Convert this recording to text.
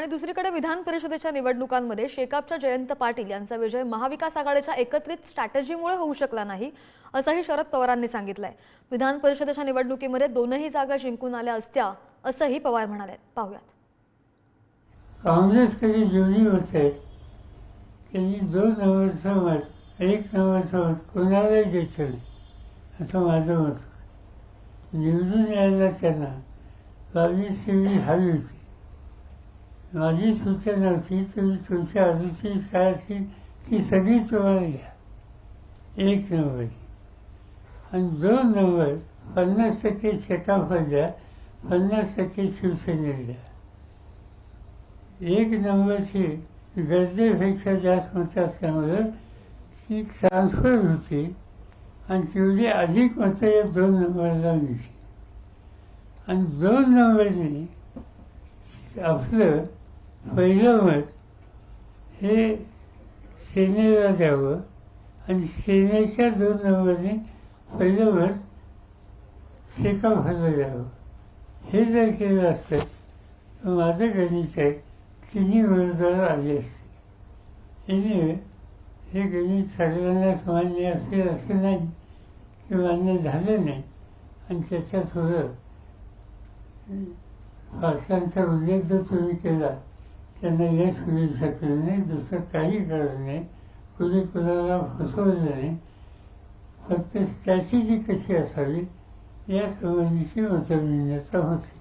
आणि दुसरीकडे विधान परिषदेच्या निवडणुकांमध्ये शेकापच्या जयंत पाटील यांचा विजय महाविकास आघाडीच्या एकत्रित स्ट्रॅटेजीमुळे होऊ शकला नाही असंही शरद पवारांनी सांगितलंय. विधान परिषदेच्या निवडणुकीमध्ये दोनही जागा जिंकून आल्या असत्या असंही पवार म्हणाले. पाहूयात. काँग्रेस कधी जुनी होते त्यांनी दोन नगरसभेत एक नगरसभेत कोणालाही द्यायचं नाही असं माझं मत निवडून यायला त्यांना बावीस हवी होती. माझी सूचना होती तुम्ही तुमच्या अरुची काय असतील ती सगळी तुम्हाला घ्या एक नंबर. आणि दोन नंबर पन्नास टक्के शेताफळ द्या पन्नास टक्के शिवसेनेला द्या. एक नंबरची गरजेपेक्षा जास्त मतं असल्यामुळं ती ट्रान्सफर होती आणि तेवढी अधिक मतं या दोन नंबरला मिळते आणि दोन नंबरने आपलं पहिलं मत हे सेनेला द्यावं आणि सेनेच्या दोन नंबरने पहिलं मत शेकाफाला द्यावं हे जर केलं असतं तर माझं गणित आहे तिन्ही विरोधाला आली असते. एनिवे हे गणित सगळ्यांनाच मान्य असेल असं नाही ते मान्य झालं नाही आणि त्याच्यात थोडं फासलांचा उल्लेख जर तुम्ही केला त्यांना यश मिळू शकलं नाही दुसरं काही कारण नाही कुणी कुणाला फसवलं नाही. फक्त स्ट्रॅटेजी कशी असावी या संबंधीची मतभिन्नता होती